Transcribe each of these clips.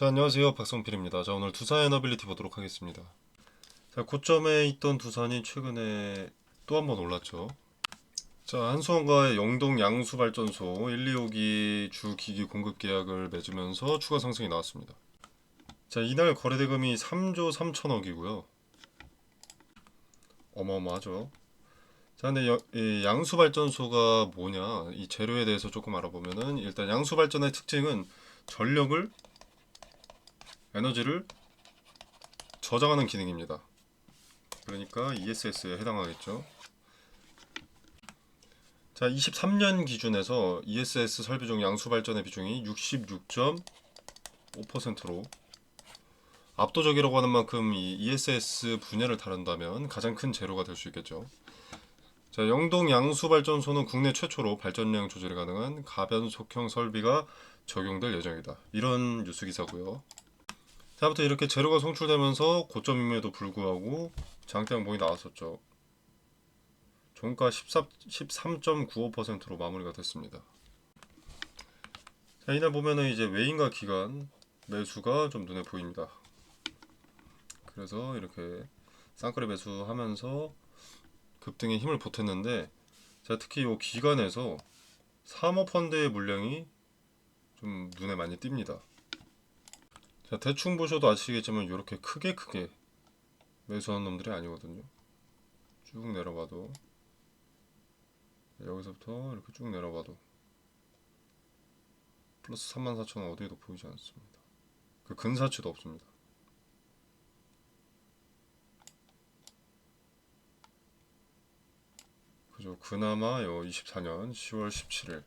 자 안녕하세요 박성필입니다. 자 오늘 두산 에너빌리티 보도록 하겠습니다. 자 고점에 있던 두산이 최근에 또 한 번 올랐죠. 자 한수원과의 영동 양수 발전소 1, 2호기 주 기기 공급 계약을 맺으면서 추가 상승이 나왔습니다. 자 이날 거래 대금이 3조 3천억이고요. 어마어마하죠. 자 근데 여- 이 양수 발전소가 뭐냐 이 재료에 대해서 조금 알아보면은 일단 양수 발전의 특징은 전력을 에너지를 저장하는 기능입니다. 그러니까 ESS에 해당하겠죠. 자, 23년 기준에서 ESS 설비 중 양수 발전의 비중이 66.5%로 압도적이라고 하는 만큼 이 ESS 분야를 다룬다면 가장 큰 재료가 될 수 있겠죠. 자, 영동 양수 발전소는 국내 최초로 발전량 조절이 가능한 가변 속형 설비가 적용될 예정이다. 이런 뉴스 기사고요. 다음부터 이렇게 재료가 송출되면서 고점임에도 불구하고 장대 양봉이 나왔었죠. 종가 14, 13.95%로 마무리가 됐습니다. 자, 이날 보면은 이제 외인과 기관 매수가 좀 눈에 보입니다. 그래서 이렇게 쌍끌이 매수하면서 급등에 힘을 보탰는데 자, 특히 이 기관에서 사모펀드의 물량이 좀 눈에 많이 띕니다. 자 대충 보셔도 아시겠지만 이렇게 크게 크게 매수한 놈들이 아니거든요. 쭉 내려봐도 여기서부터 이렇게 쭉 내려봐도 플러스 34,000원 어디에도 보이지 않습니다. 그 근사치도 없습니다. 그죠. 그나마 요 24년 10월 17일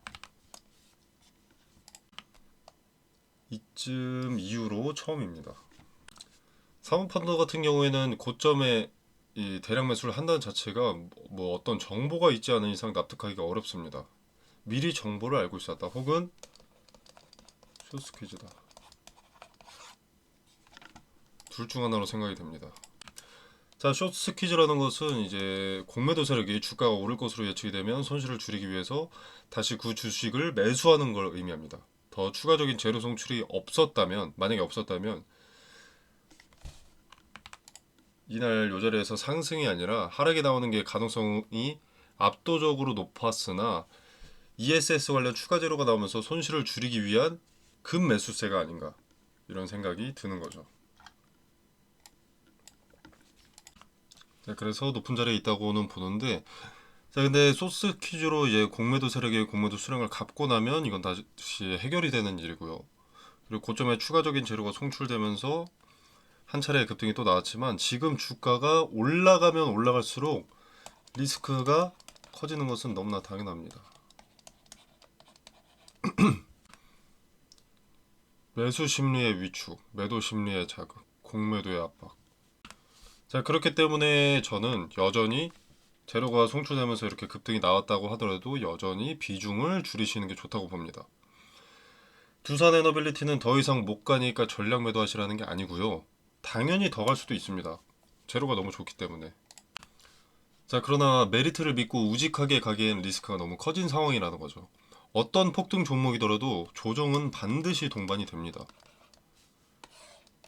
이쯤 이후로 처음입니다. 사모펀드 같은 경우에는 고점에 이 대량 매수를 한다는 자체가 뭐 어떤 정보가 있지 않은 이상 납득하기가 어렵습니다. 미리 정보를 알고 있었다. 혹은 쇼스 퀴즈다. 둘 중 하나로 생각이 됩니다. 자, 쇼스퀴즈라는 것은 이제 공매도 세력이 주가가 오를 것으로 예측이 되면 손실을 줄이기 위해서 다시 그 주식을 매수하는 걸 의미합니다. 더 추가적인 재료 송출이 없었다면 만약에 없었다면 이날 요 자리에서 상승이 아니라 하락이 나오는 게 가능성이 압도적으로 높았으나 ESS 관련 추가 재료가 나오면서 손실을 줄이기 위한 급매수세가 아닌가 이런 생각이 드는 거죠. 자, 그래서 높은 자리에 있다고는 보는데 자 근데 소스 퀴즈로 이제 공매도 세력의 공매도 수량을 갚고 나면 이건 다시 해결이 되는 일이고요. 그리고 고점에 추가적인 재료가 송출되면서 한 차례 급등이 또 나왔지만 지금 주가가 올라가면 올라갈수록 리스크가 커지는 것은 너무나 당연합니다. 매수 심리의 위축, 매도 심리의 자극, 공매도의 압박. 자 그렇기 때문에 저는 여전히 재료가 송출되면서 이렇게 급등이 나왔다고 하더라도 여전히 비중을 줄이시는 게 좋다고 봅니다. 두산 에너빌리티는 더 이상 못 가니까 전략 매도하시라는 게 아니고요. 당연히 더 갈 수도 있습니다. 재료가 너무 좋기 때문에. 자, 그러나 메리트를 믿고 우직하게 가기엔 리스크가 너무 커진 상황이라는 거죠. 어떤 폭등 종목이더라도 조정은 반드시 동반이 됩니다.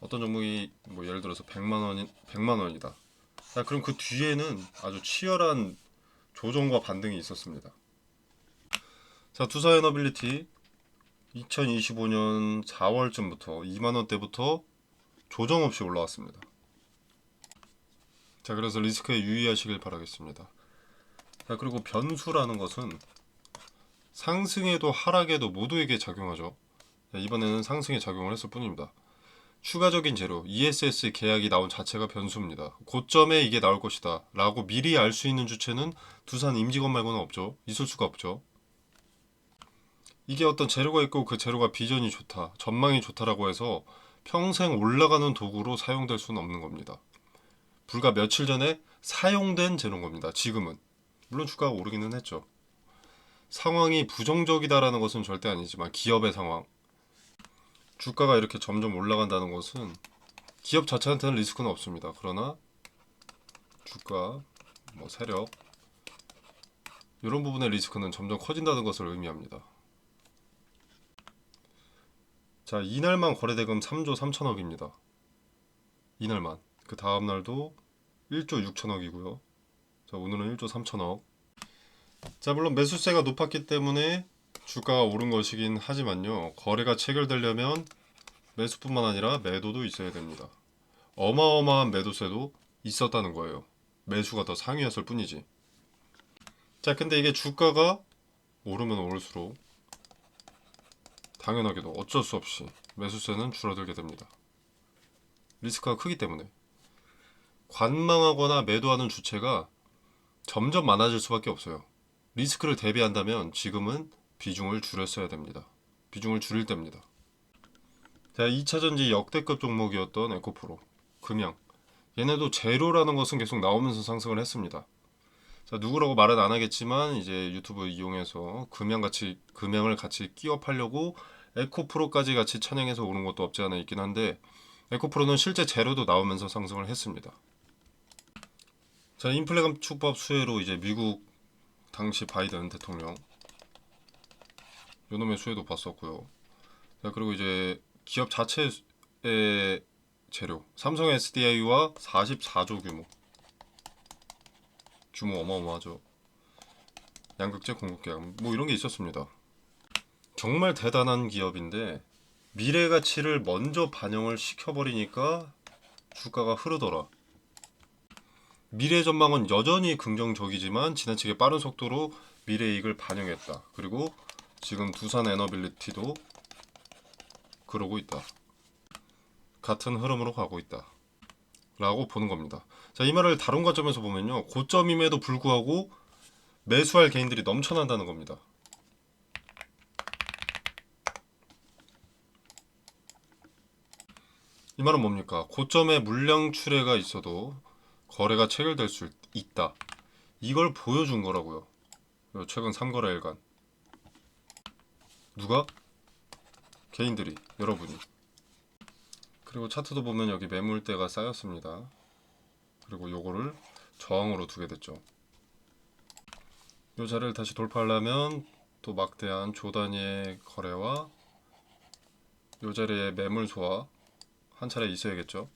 어떤 종목이 뭐 예를 들어서 100만 원이 100만 원이다. 자, 그럼 그 뒤에는 아주 치열한 조정과 반등이 있었습니다. 자, 두사에너빌리티 2025년 4월쯤부터 2만 원대부터 조정 없이 올라왔습니다. 자, 그래서 리스크에 유의하시길 바라겠습니다. 자, 그리고 변수라는 것은 상승에도 하락에도 모두에게 작용하죠. 자, 이번에는 상승에 작용을 했을 뿐입니다. 추가적인 재료 ESS 계약이 나온 자체가 변수입니다. 고점에 이게 나올 것이다 라고 미리 알 수 있는 주체는 두산 임직원 말고는 없죠. 있을 수가 없죠. 이게 어떤 재료가 있고 그 재료가 비전이 좋다, 전망이 좋다라고 해서 평생 올라가는 도구로 사용될 수는 없는 겁니다. 불과 며칠 전에 사용된 재료인 겁니다. 지금은 물론 주가가 오르기는 했죠. 상황이 부정적이다라는 것은 절대 아니지만 기업의 상황, 주가가 이렇게 점점 올라간다는 것은 기업 자체한테는 리스크는 없습니다. 그러나 주가, 뭐 세력 이런 부분의 리스크는 점점 커진다는 것을 의미합니다. 자 이날만 거래대금 3조 3천억입니다. 이날만 그 다음 날도 1조 6천억이고요. 자 오늘은 1조 3천억. 자 물론 매수세가 높았기 때문에 주가가 오른 것이긴 하지만요. 거래가 체결되려면 매수뿐만 아니라 매도도 있어야 됩니다. 어마어마한 매도세도 있었다는 거예요. 매수가 더 상위였을 뿐이지. 자, 근데 이게 주가가 오르면 오를수록 당연하게도 어쩔 수 없이 매수세는 줄어들게 됩니다. 리스크가 크기 때문에 관망하거나 매도하는 주체가 점점 많아질 수밖에 없어요. 리스크를 대비한다면 지금은 비중을 줄였어야 됩니다. 비중을 줄일 때입니다. 자, 2차전지 역대급 종목이었던 에코프로, 금양. 얘네도 제로라는 것은 계속 나오면서 상승을 했습니다. 자, 누구라고 말은 안 하겠지만 이제 유튜브 이용해서 금양 같이 금양을 같이 끼워 팔려고 에코프로까지 같이 찬양해서 오는 것도 없지 않아 있긴 한데 에코프로는 실제 제로도 나오면서 상승을 했습니다. 자, 인플레 감축법 수혜로 이제 미국 당시 바이든 대통령 요놈의 수혜도 봤었고요. 자, 그리고 이제 기업 자체의 재료 삼성 SDI와 44조 규모 규모 어마어마하죠. 양극재 공급 계약 뭐 이런 게 있었습니다. 정말 대단한 기업인데 미래 가치를 먼저 반영을 시켜버리니까 주가가 흐르더라. 미래 전망은 여전히 긍정적이지만 지나치게 빠른 속도로 미래 이익을 반영했다. 그리고 지금 두산 에너빌리티도 그러고 있다. 같은 흐름으로 가고 있다. 라고 보는 겁니다. 자, 이 말을 다른 관점에서 보면요. 고점임에도 불구하고 매수할 개인들이 넘쳐난다는 겁니다. 이 말은 뭡니까? 고점에 물량 출회가 있어도 거래가 체결될 수 있다. 이걸 보여준 거라고요. 최근 3거래일간. 누가? 개인들이, 여러분이. 그리고 차트도 보면 여기 매물대가 쌓였습니다. 그리고 요거를 저항으로 두게 됐죠. 요 자리를 다시 돌파하려면 또 막대한 조단위의 거래와 요 자리에 매물 소화 한 차례 있어야겠죠.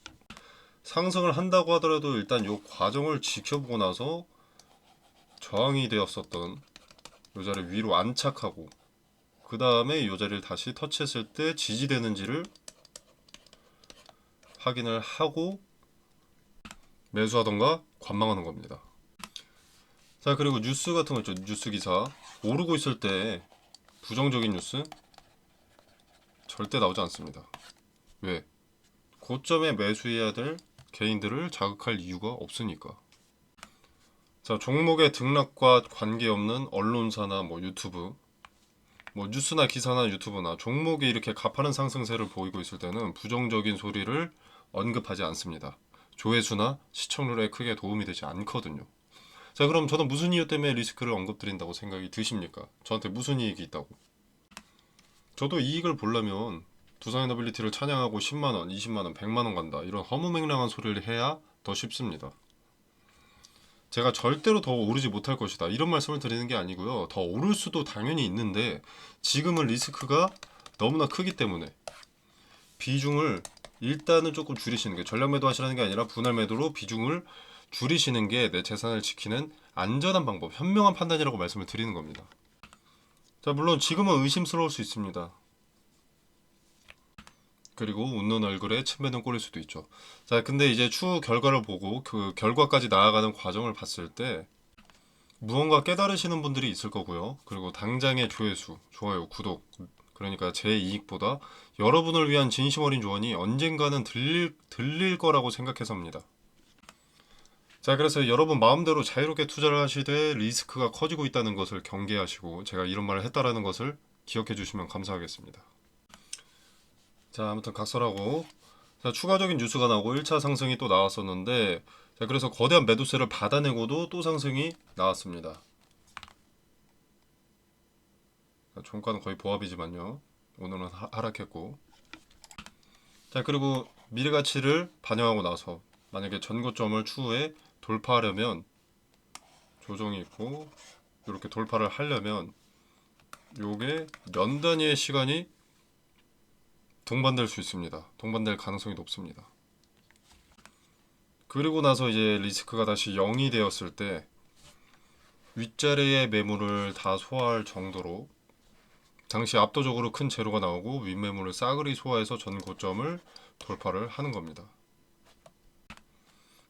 상승을 한다고 하더라도 일단 요 과정을 지켜보고 나서 저항이 되었었던 요 자리 위로 안착하고 그 다음에 요 자리를 다시 터치했을 때 지지되는지를 확인을 하고 매수하던가 관망하는 겁니다. 자 그리고 뉴스 같은 거 있죠. 뉴스 기사 오르고 있을 때 부정적인 뉴스 절대 나오지 않습니다. 왜? 고점에 매수해야 될 개인들을 자극할 이유가 없으니까. 자 종목의 등락과 관계없는 언론사나 뭐 유튜브 뭐 뉴스나 기사나 유튜브나 종목이 이렇게 가파른 상승세를 보이고 있을 때는 부정적인 소리를 언급하지 않습니다. 조회수나 시청률에 크게 도움이 되지 않거든요. 자, 그럼 저는 무슨 이유 때문에 리스크를 언급드린다고 생각이 드십니까? 저한테 무슨 이익이 있다고? 저도 이익을 보려면 두산에너빌리티를 찬양하고 10만원, 20만원, 100만원 간다. 이런 허무맹랑한 소리를 해야 더 쉽습니다. 제가 절대로 더 오르지 못할 것이다. 이런 말씀을 드리는 게 아니고요. 더 오를 수도 당연히 있는데 지금은 리스크가 너무나 크기 때문에 비중을 일단은 조금 줄이시는 게 전략 매도 하시라는 게 아니라 분할 매도로 비중을 줄이시는 게 내 재산을 지키는 안전한 방법, 현명한 판단이라고 말씀을 드리는 겁니다. 자, 물론 지금은 의심스러울 수 있습니다. 그리고 웃는 얼굴에 침 뱉는 꼴일 수도 있죠. 자, 근데 이제 추후 결과를 보고 그 결과까지 나아가는 과정을 봤을 때 무언가 깨달으시는 분들이 있을 거고요. 그리고 당장의 조회수, 좋아요, 구독, 그러니까 제 이익보다 여러분을 위한 진심 어린 조언이 언젠가는 들릴, 들릴 거라고 생각해서입니다. 자, 그래서 여러분 마음대로 자유롭게 투자를 하시되 리스크가 커지고 있다는 것을 경계하시고 제가 이런 말을 했다라는 것을 기억해 주시면 감사하겠습니다. 자, 아무튼 각설하고 자, 추가적인 뉴스가 나오고 1차 상승이 또 나왔었는데 자, 그래서 거대한 매도세를 받아내고도 또 상승이 나왔습니다. 종가는 거의 보합이지만요. 오늘은 하, 하락했고. 자, 그리고 미래 가치를 반영하고 나서 만약에 전고점을 추후에 돌파하려면 조정이 있고 이렇게 돌파를 하려면 요게 연 단위의 시간이 동반될 수 있습니다. 동반될 가능성이 높습니다. 그리고 나서 이제 리스크가 다시 0이 되었을 때 윗자리의 매물을 다 소화할 정도로 당시 압도적으로 큰 재료가 나오고 윗매물을 싸그리 소화해서 전 고점을 돌파를 하는 겁니다.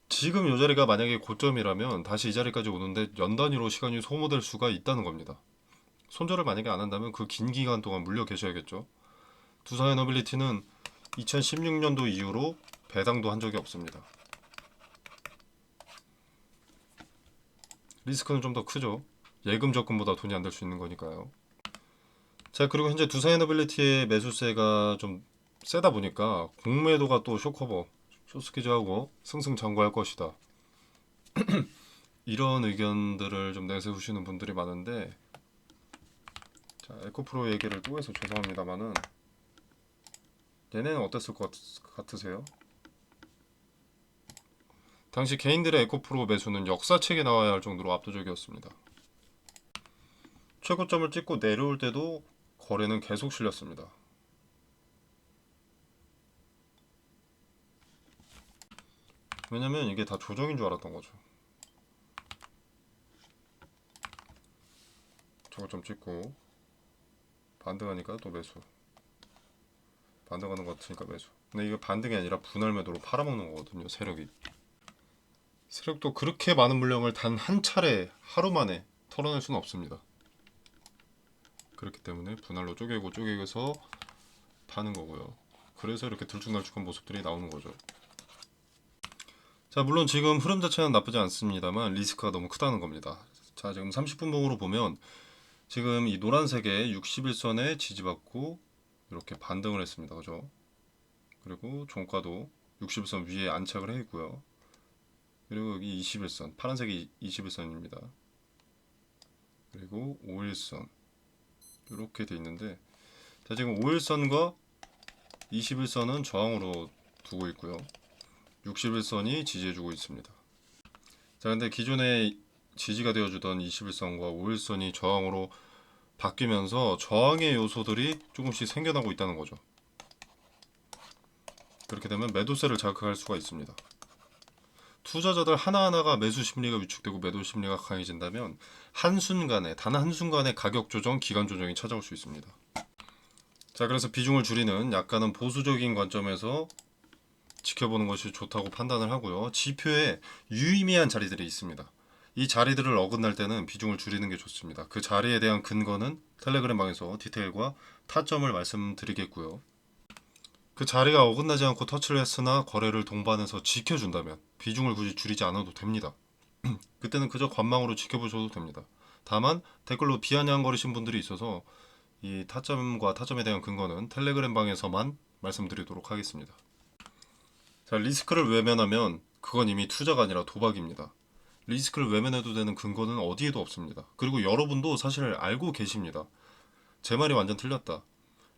지금 이 자리가 만약에 고점이라면 다시 이 자리까지 오는데 연 단위로 시간이 소모될 수가 있다는 겁니다. 손절을 만약에 안 한다면 그 긴 기간 동안 물려 계셔야겠죠. 두산의 노빌리티는 2016년도 이후로 배당도 한 적이 없습니다. 리스크는 좀 더 크죠. 예금 적금보다 돈이 안 될 수 있는 거니까요. 자 그리고 현재 두산 에너빌리티의 매수세가 좀 세다 보니까 공매도가 또 쇼커버 쇼스키즈하고 승승장구할 것이다. 이런 의견들을 좀 내세우시는 분들이 많은데 자 에코프로 얘기를 또 해서 죄송합니다만은 얘네는 어땠을 것 같- 같으세요? 당시 개인들의 에코프로 매수는 역사책에 나와야 할 정도로 압도적이었습니다. 최고점을 찍고 내려올 때도 거래는 계속 실렸습니다. 왜냐면 이게 다 조정인 줄 알았던 거죠. 저거 좀 찍고 반등하니까 또 매수. 반등하는 것 같으니까 매수. 근데 이게 반등이 아니라 분할 매도로 팔아먹는 거거든요. 세력이. 세력도 그렇게 많은 물량을 단 한 차례 하루 만에 털어낼 수는 없습니다. 그렇기 때문에 분할로 쪼개고 쪼개서 파는 거고요. 그래서 이렇게 들쭉날쭉한 모습들이 나오는 거죠. 자, 물론 지금 흐름 자체는 나쁘지 않습니다만 리스크가 너무 크다는 겁니다. 자, 지금 30분 봉으로 보면 지금 이 노란색의 61선에 지지받고 이렇게 반등을 했습니다. 그죠? 그리고 종가도 61선 위에 안착을 해 있고요. 그리고 여기 21선, 파란색이 21선입니다. 그리고 5일선 이렇게 돼 있는데 자, 지금 5일선과 21선은 저항으로 두고 있고요. 61선이 지지해주고 있습니다. 자, 근데 기존에 지지가 되어주던 21선과 5일선이 저항으로 바뀌면서 저항의 요소들이 조금씩 생겨나고 있다는 거죠. 그렇게 되면 매도세를 자극할 수가 있습니다. 투자자들 하나하나가 매수 심리가 위축되고 매도 심리가 강해진다면 한순간에 단 한순간에 가격 조정, 기간 조정이 찾아올 수 있습니다. 자, 그래서 비중을 줄이는 약간은 보수적인 관점에서 지켜보는 것이 좋다고 판단을 하고요. 지표에 유의미한 자리들이 있습니다. 이 자리들을 어긋날 때는 비중을 줄이는 게 좋습니다. 그 자리에 대한 근거는 텔레그램 방에서 디테일과 타점을 말씀드리겠고요. 그 자리가 어긋나지 않고 터치를 했으나 거래를 동반해서 지켜준다면 비중을 굳이 줄이지 않아도 됩니다. 그때는 그저 관망으로 지켜보셔도 됩니다. 다만 댓글로 비아냥거리신 분들이 있어서 이 타점과 타점에 대한 근거는 텔레그램 방에서만 말씀드리도록 하겠습니다. 자, 리스크를 외면하면 그건 이미 투자가 아니라 도박입니다. 리스크를 외면해도 되는 근거는 어디에도 없습니다. 그리고 여러분도 사실 알고 계십니다. 제 말이 완전 틀렸다.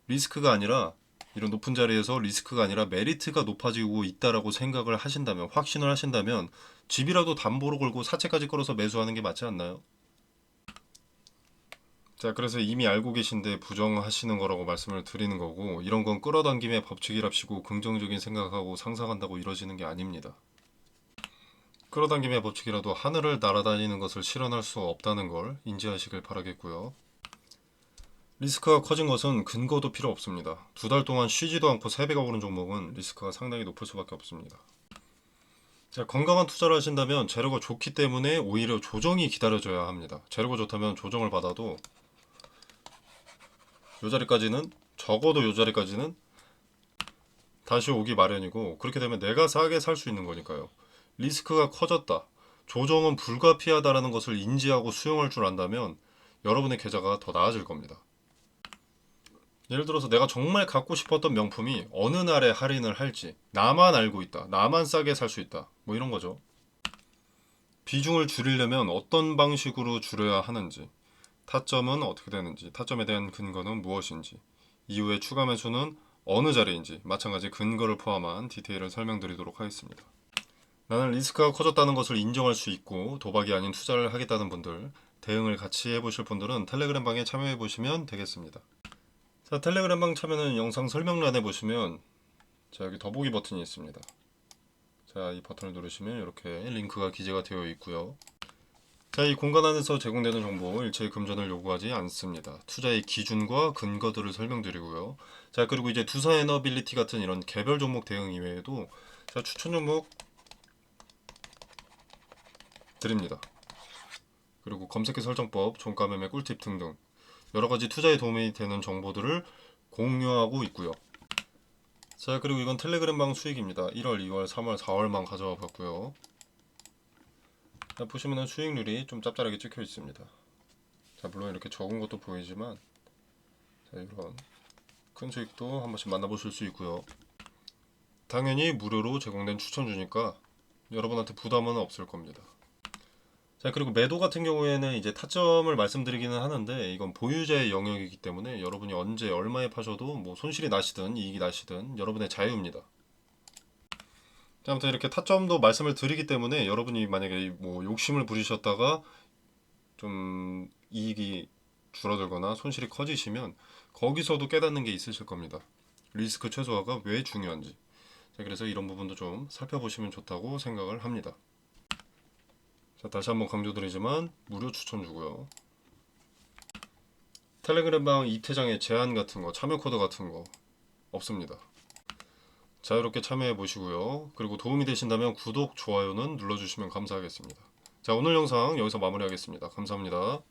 리스크가 아니라 이런 높은 자리에서 리스크가 아니라 메리트가 높아지고 있다라고 생각을 하신다면 확신을 하신다면 집이라도 담보로 걸고 사채까지 걸어서 매수하는 게 맞지 않나요? 자, 그래서 이미 알고 계신데 부정하시는 거라고 말씀을 드리는 거고 이런 건 끌어당김의 법칙이랍시고 긍정적인 생각하고 상상한다고 이루어지는 게 아닙니다. 끌어당김의 법칙이라도 하늘을 날아다니는 것을 실현할 수 없다는 걸 인지하시길 바라겠고요. 리스크가 커진 것은 근거도 필요 없습니다. 두 달 동안 쉬지도 않고 3배가 오른 종목은 리스크가 상당히 높을 수밖에 없습니다. 자, 건강한 투자를 하신다면 재료가 좋기 때문에 오히려 조정이 기다려져야 합니다. 재료가 좋다면 조정을 받아도 요 자리까지는 적어도 요 자리까지는 다시 오기 마련이고 그렇게 되면 내가 싸게 살 수 있는 거니까요. 리스크가 커졌다. 조정은 불가피하다라는 것을 인지하고 수용할 줄 안다면 여러분의 계좌가 더 나아질 겁니다. 예를 들어서 내가 정말 갖고 싶었던 명품이 어느 날에 할인을 할지 나만 알고 있다. 나만 싸게 살 수 있다. 뭐 이런 거죠. 비중을 줄이려면 어떤 방식으로 줄여야 하는지, 타점은 어떻게 되는지, 타점에 대한 근거는 무엇인지, 이후에 추가 매수는 어느 자리인지 마찬가지 근거를 포함한 디테일을 설명드리도록 하겠습니다. 나는 리스크가 커졌다는 것을 인정할 수 있고 도박이 아닌 투자를 하겠다는 분들, 대응을 같이 해보실 분들은 텔레그램 방에 참여해 보시면 되겠습니다. 자 텔레그램 방 참여는 영상 설명란에 보시면 자 여기 더보기 버튼이 있습니다. 자 이 버튼을 누르시면 이렇게 링크가 기재가 되어 있고요. 자, 이 공간 안에서 제공되는 정보 일체의 금전을 요구하지 않습니다. 투자의 기준과 근거들을 설명드리고요. 자, 그리고 이제 두사 에너빌리티 같은 이런 개별 종목 대응 이외에도 자, 추천 종목 드립니다. 그리고 검색기 설정법, 종가 매매 꿀팁 등등 여러 가지 투자에 도움이 되는 정보들을 공유하고 있고요. 자, 그리고 이건 텔레그램 방 수익입니다. 1월, 2월, 3월, 4월만 가져와 봤고요. 자, 보시면은 수익률이 좀 짭짤하게 찍혀 있습니다. 자, 물론 이렇게 적은 것도 보이지만 자, 이런 큰 수익도 한 번씩 만나보실 수 있고요. 당연히 무료로 제공된 추천주니까 여러분한테 부담은 없을 겁니다. 자, 그리고 매도 같은 경우에는 이제 타점을 말씀드리기는 하는데 이건 보유자의 영역이기 때문에 여러분이 언제 얼마에 파셔도 뭐 손실이 나시든 이익이 나시든 여러분의 자유입니다. 자, 아무튼 이렇게 타점도 말씀을 드리기 때문에 여러분이 만약에 뭐 욕심을 부리셨다가 좀 이익이 줄어들거나 손실이 커지시면 거기서도 깨닫는 게 있으실 겁니다. 리스크 최소화가 왜 중요한지. 자, 그래서 이런 부분도 좀 살펴보시면 좋다고 생각을 합니다. 자, 다시 한번 강조드리지만 무료 추천 주고요. 텔레그램 방 이태장의 제한 같은 거, 참여 코드 같은 거 없습니다. 자유롭게 참여해 보시고요. 그리고 도움이 되신다면 구독, 좋아요는 눌러주시면 감사하겠습니다. 자, 오늘 영상 여기서 마무리하겠습니다. 감사합니다.